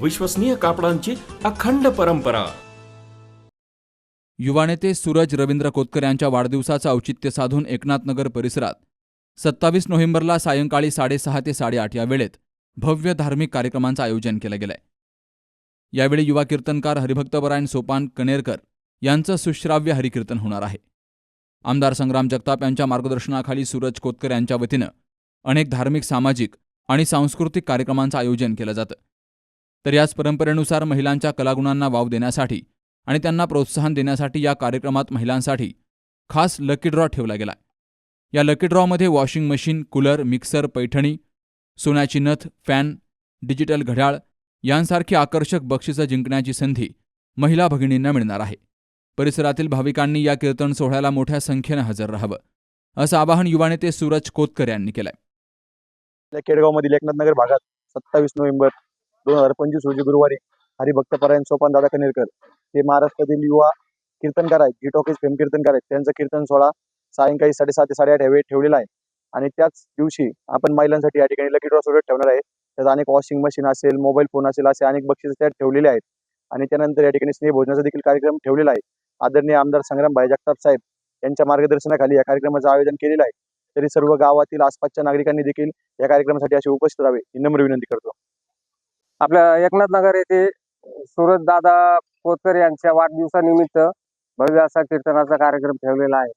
विश्वसनीय कापडांची अखंड परंपरा. युवा नेते सूरज रवींद्र कोतकर यांच्या वाढदिवसाचं औचित्य साधून एकनाथनगर परिसरात सत्तावीस नोव्हेंबरला सायंकाळी साडेसहा ते साडेआठ या वेळेत भव्य धार्मिक कार्यक्रमांचं आयोजन केलं गेलंय. यावेळी युवा कीर्तनकार हरिभक्तपरायण सोपान कनेरकर यांचं सुश्राव्य हरिकीर्तन होणार आहे. आमदार संग्राम जगताप यांच्या मार्गदर्शनाखाली सूरज कोतकर यांच्या वतीनं अनेक धार्मिक सामाजिक आणि सांस्कृतिक कार्यक्रमांचं आयोजन केलं जातं. तर याच परंपरेनुसार महिलांच्या कलागुणांना वाव देण्यासाठी आणि त्यांना प्रोत्साहन देण्यासाठी या कार्यक्रमात महिलांसाठी खास लकी ड्रॉ ठेवला गेला या lucky ड्रॉमध्ये washing machine cooler mixer Paithani सोन्याची नथ फॅन डिजिटल घड्याळ यांसारखी आकर्षक बक्षिसं जिंकण्याची संधी महिला भगिनींना मिळणार आहे. परिसरातील भाविकांनी या कीर्तन सोहळ्याला मोठ्या संख्येनं हजर राहावं असं आवाहन युवा नेते सूरज कोतकर यांनी केलंय. केडगावमधील एकनाथनगर भागात सत्तावीस नोव्हेंबर दोन हजार पंचवीस रोजी गुरुवारी हरिभक्तपरायण सोपान दादा कनेरकर हे महाराष्ट्रातील युवा कीर्तनकार आहेत. जी टॉकीज फेम कीर्तनकार आहेत. त्यांचा कीर्तन सोहळा सायंकाळी साडेसात ते साडेआठ या वेळेत ठेवलेला आहे. आणि त्याच दिवशी आपण महिलांसाठी या ठिकाणी लकी ड्रॉ सोडत ठेवणार आहे. त्यात अनेक वॉशिंग मशीन असेल मोबाईल फोन असेल असे अनेक बक्षीस त्यात ठेवलेले आहेत. आणि त्यानंतर या ठिकाणी स्नेह भोजनाचा देखील कार्यक्रम ठेवलेला आहे. आदरणीय आमदार संग्राम भाई जगताप साहेब यांच्या मार्गदर्शनाखाली या कार्यक्रमाचं आयोजन केलेलं आहे. तरी सर्व गावातील आसपासच्या नागरिकांनी देखील या कार्यक्रमासाठी असे उपस्थित राहावे ही नम्र विनंती करतो. आपल्या एकनाथ नगर येथे सूरज दादा कोतकर यांच्या वाढदिवसानिमित्त भव्य असा कीर्तनाचा कार्यक्रम ठेवलेला आहे.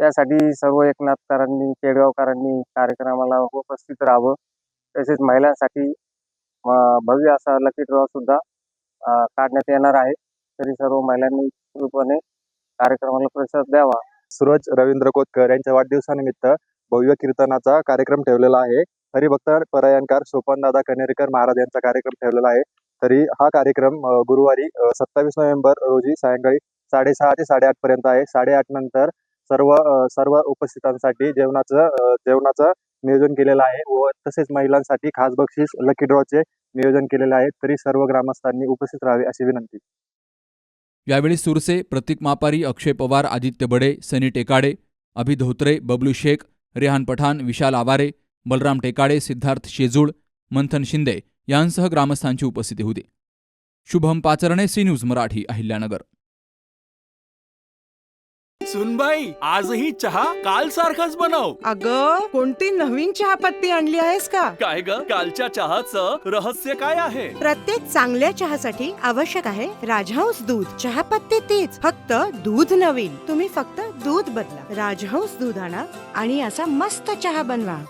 त्यासाठी सर्व एकनाथकरांनी केडगावकरांनी कार्यक्रमाला उपस्थित राहावं. तसेच महिलांसाठी भव्य असा लकी ड्रॉ सुद्धा काढण्यात येणार आहे. तरी सर्व महिलांनी पूर्णपणे कार्यक्रमाला प्रतिसाद द्यावा. सूरज रवींद्र कोतकर यांच्या वाढदिवसानिमित्त भव्य कीर्तनाचा कार्यक्रम ठेवलेला आहे. हरिभक्त परायणकार सोपानदादा कनेरकर महाराज यांचा कार्यक्रम ठेवलेला आहे. तरी हा कार्यक्रम गुरुवारी सत्तावीस नोव्हेंबर रोजी सायंकाळी साडेसहा ते साडेआठ पर्यंत आहे. साडेआठ नंतर सर्व सर्व उपस्थितांसाठी जेवणाचं जेवणाचं नियोजन केलेलं आहे व तसेच महिलांसाठी खास बक्षीस लकी ड्रॉचे नियोजन केलेले आहे. तरी सर्व ग्रामस्थांनी उपस्थित राहावे अशी विनंती. यावेळी सुरसे प्रतीक मापारी अक्षय पवार आदित्य बडे सनी टेकाडे अभि धोत्रे बबलू शेख रेहान पठाण विशाल आवारे बलराम टेकाडे सिद्धार्थ शेजूळ मंथन शिंदे यांसह ग्रामस्थांची उपस्थिती होती. Shubham Pacharne C News Marathi Ahilyanagar. सुनबाई आजही चहा काल सारखाच बनव. अग कोणती नवीन चहापत्ती आणली आहेस का? काय ग? कालच्या चहाचं रहस्य काय आहे? प्रत्येक चांगल्या चहासाठी आवश्यक आहे राजहंस दूध. चहापत्ती तीच फक्त दूध नवीन. तुम्ही फक्त दूध बदला. राजहंस दूध आणा आणि असा मस्त चहा बनवा.